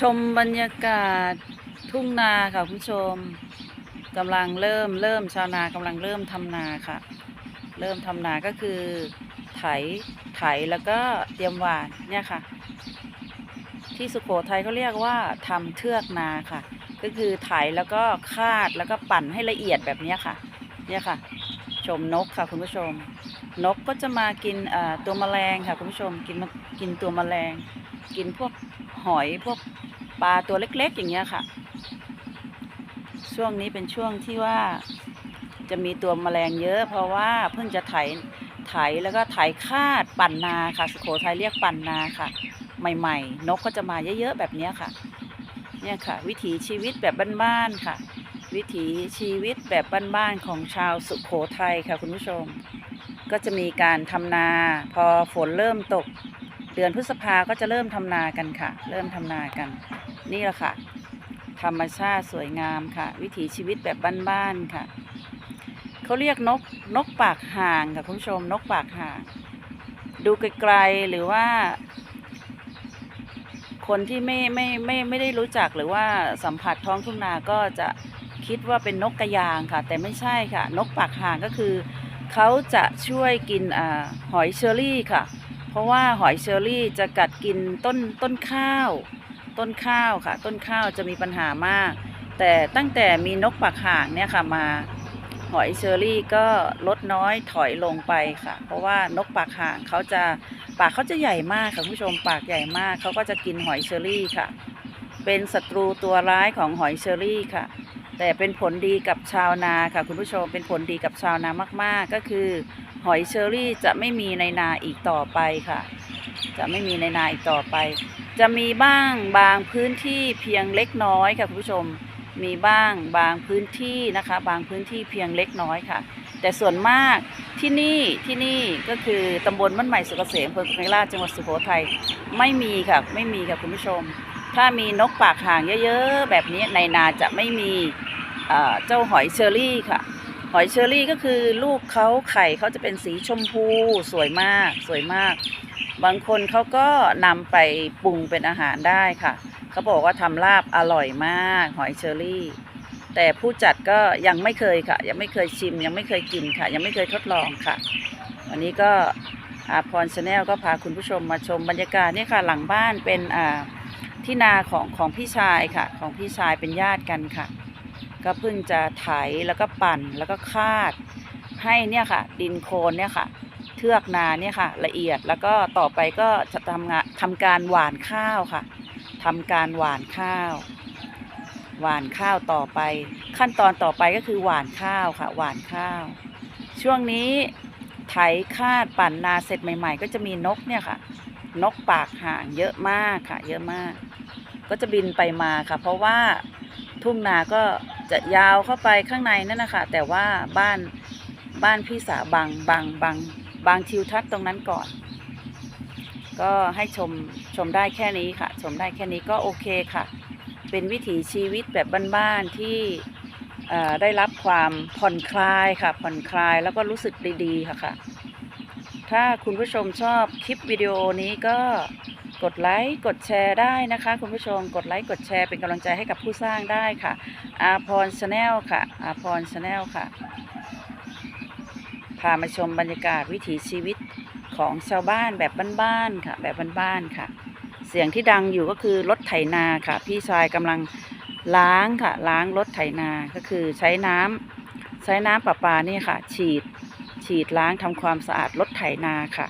ชมบรรยากาศทุ่งนาค่ะคุณผู้ชมกำลังเริ่มเริ่มชาวนากำลังเริ่มทำนาค่ะ เริ่มทำนาก็คือไถไถแล้วก็เตรียมหวานเนี่ยค่ะ ที่สุโขทัยเขาเรียกว่าทำเทือกนาค่ะ ก็คือไถแล้วก็คาดแล้วก็ปั่นให้ละเอียดแบบนี้ค่ะ เนี่ยค่ะ ชมนกค่ะคุณผู้ชม นกก็จะมากินอ่าตัวแมลงค่ะคุณผู้ชมกินกินตัวแมลง กินพวก หอยพวกปลาตัวเล็ก ๆ อย่างเงี้ยค่ะ ช่วงนี้เป็นช่วงที่ว่าจะมีตัวแมลงเยอะ เพราะว่าเพิ่งจะไถไถแล้วก็ไถคาดปั่นนาค่ะสุโขทัยเรียกปั่นนาค่ะ ใหม่ ๆ นกก็จะมาเยอะๆแบบเนี้ยค่ะ เนี่ยค่ะ วิถีชีวิตแบบบ้านๆค่ะ วิถีชีวิตแบบบ้านๆของชาวสุโขทัยค่ะคุณผู้ชม ก็จะมีการทำนา พอฝนเริ่มตก เดือนพฤษภาก็จะเริ่มทำนากันค่ะ เริ่มทำนากัน นี่แหละค่ะ ธรรมชาติสวยงามค่ะ วิถีชีวิตแบบบ้านๆค่ะเขาเรียกนกนกปากห่างค่ะคุณผู้ชมนกปากห่าง ดูไกลๆหรือว่า คนที่ไม่ไม่ไม่ไม่ได้รู้จักหรือว่าสัมผัสท้องทุ่งนาก็จะคิดว่าเป็นนกกระยางค่ะ แต่ไม่ใช่ค่ะ นกปากห่างก็คือเขาจะช่วยกินอหอยเชอรี่ค่ะ ราะว่าหอยเชอรี่จะกัดกินต้นต้นข้าว ต้นข้าวค่ะ ต้นข้าวจะมีปัญหามาก แต่ตั้งแต่มีนกปากห่างเนี่ยค่ะมา หอยเชอรี่ก็ลดน้อยถอยลงไปค่ะ เพราะว่านกปากห่างเขาจะปากเขาจะใหญ่มากค่ะผู้ชมปากใหญ่มากเขาก็จะกินหอยเชอรี่ค่ะ เป็นศัตรูตัวร้ายของหอยเชอรี่ค่ะ แต่เป็นผลดีกับชาวนาค่ะคุณผู้ชมเป็นผลดีกับชาวนามาก ๆ ก็คือ หอยเชอรี่จะไม่มีในนาอีกต่อไปค่ะ จะไม่มีในนาอีกต่อไป จะมีบ้างบางพื้นที่เพียงเล็กน้อยค่ะคุณผู้ชมมีบ้างบางพื้นที่นะคะ บางพื้นที่เพียงเล็กน้อยค่ะ แต่ส่วนมากที่นี่ที่นี่ก็คือตำบลบ้านใหม่สุกเกษมอำเภอกุฎราจังหวัดสุโขทัยไม่มีค่ะไม่มีค่ะคุณผู้ชม ถ้ามีนกปากห่างเยอะๆ แบบนี้ในนาจะไม่มีเจ้าหอยเชอรี่ค่ะ หอยเชอรี่ก็คือลูกเขาไข่เขาจะเป็นสีชมพูสวยมากสวยมาก บางคนเขาก็นำไปปรุงเป็นอาหารได้ค่ะ เขาบอกว่าทำลาบอร่อยมาก หอยเชอรี่ แต่ผู้จัดก็ยังไม่เคยค่ะ ยังไม่เคยชิม ยังไม่เคยกินค่ะ ยังไม่เคยทดลองค่ะ วันนี้ก็อาพรชาแนลก็พาคุณผู้ชมมาชมบรรยากาศนี่ค่ะ หลังบ้านเป็นอ่า ที่นาของของพี่ชายค่ะ ของพี่ชายเป็นญาติกันค่ะ ก็เพิ่งจะไถแล้วก็ปั่นแล้วก็คาด ให้เนี่ยค่ะ ดินโคลนเนี่ยค่ะ เทือกนาเนี่ยค่ะ ละเอียดแล้วก็ต่อไปก็จะทำงานทำการหว่านข้าวค่ะทำการหว่านข้าว หว่านข้าวต่อไป ขั้นตอนต่อไปก็คือหว่านข้าวค่ะ หว่านข้าว ช่วงนี้ไถคาดปั่นนาเสร็จใหม่ ๆ ก็จะมีนกเนี่ยค่ะ นกปากห่างเยอะมากค่ะ เยอะมาก ก็จะบินไปมาค่ะ เพราะว่าทุ่งนาก็จะยาวเข้าไปข้างในนั่นนะคะแต่ว่าบ้านบ้านพี่สาวบังบังบังบางทิวทัศน์ตรงนั้นก่อน ก็ให้ชมชมได้แค่นี้ค่ะ ชมได้แค่นี้ก็โอเคค่ะ เป็นวิถีชีวิตแบบบ้านๆที่ได้รับความผ่อนคลายค่ะผ่อนคลายแล้วก็รู้สึกดีๆค่ะค่ะ ถ้าคุณผู้ชมชอบคลิปวิดีโอนี้ก็กดไลค์กดแชร์ได้นะคะ คุณผู้ชมกดไลค์กดแชร์เป็นกำลังใจให้กับผู้สร้างได้ค่ะอาพรชาแนลค่ะอาพรชาแนลค่ะพามาชมบรรยากาศวิถีชีวิตของชาวบ้านแบบบ้านๆค่ะ แบบบ้านๆค่ะ เสียงที่ดังอยู่ก็คือรถไถนาค่ะ พี่ชายกำลังล้างค่ะ ล้างรถไถนาก็คือใช้น้ำใช้น้ำประปานี่ค่ะ ฉีด ฉีดล้างทำความสะอาดรถไถนาค่ะ